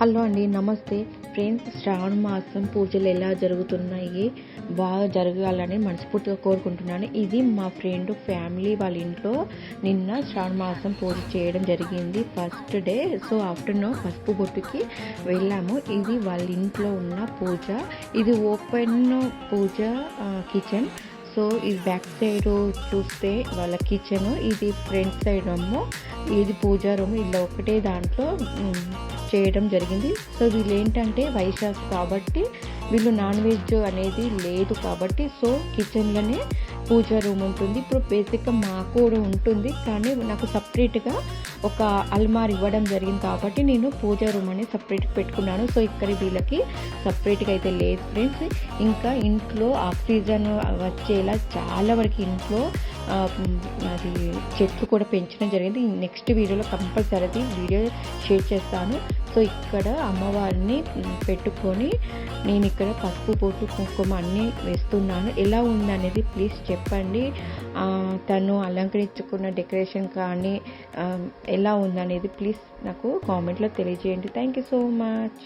Hello అండి నమస్తే. Friends శ్రావణ మాసం పూజలు ఎలా జరుగుతున్నాయి? బాగా జరగాలని మనస్ఫూర్తిగా కోరుకుంటున్నాను. ఇది మా ఫ్రెండ్ ఫ్యామిలీ వాళ్ళ ఇంట్లో నిన్న శ్రావణ మాసం పూజ చేయడం జరిగింది. ఫస్ట్ డే సో ఆఫ్టర్నూన్ పసుపు బొట్టుకి వెళ్ళాము. ఇది వాళ్ళ ఇంట్లో ఉన్న పూజ. ఇది ఓపెన్ పూజ కిచెన్. సో ఇది బ్యాక్ సైడ్ చూస్తే వాళ్ళ కిచెన్ ఇది ఫ్రంట్ సైడ్ ఏమో ఇది పూజా రూమ్. ఇలా ఒకటే దాంట్లో చేయడం జరిగింది. సో వీళ్ళు ఏంటంటే వైశాఖ్ కాబట్టి వీళ్ళు నాన్ వెజ్ అనేది లేదు కాబట్టి సో కిచెన్లోనే పూజా రూమ్ ఉంటుంది. ఇప్పుడు బేసిక్గా మాకు కూడా ఉంటుంది. కానీ నాకు సపరేట్గా ఒక అల్మార్ ఇవ్వడం జరిగింది కాబట్టి నేను పూజా రూమ్ అనేది సపరేట్గా పెట్టుకున్నాను. సో ఇక్కడ వీళ్ళకి సపరేట్గా అయితే లేదు ఫ్రెండ్స్. ఇంకా ఇంట్లో ఆక్సిజన్ వచ్చేలా చాలా వరకు ఇంట్లో అది చెట్లు కూడా పెంచడం జరిగింది. నెక్స్ట్ వీడియోలో కంపల్సరీ వీడియో షేర్ చేస్తాను. సో ఇక్కడ అమ్మవారిని పెట్టుకొని నేను ఇక్కడ పసుపు బొట్టు కుంకుమ అన్నీ వేస్తున్నాను. ఎలా ఉందనేది ప్లీజ్ చెప్పండి. తను అలంకరించుకున్న డెకరేషన్ కానీ ఎలా ఉందనేది ప్లీజ్ నాకు కామెంట్లో తెలియజేయండి. Thank you so much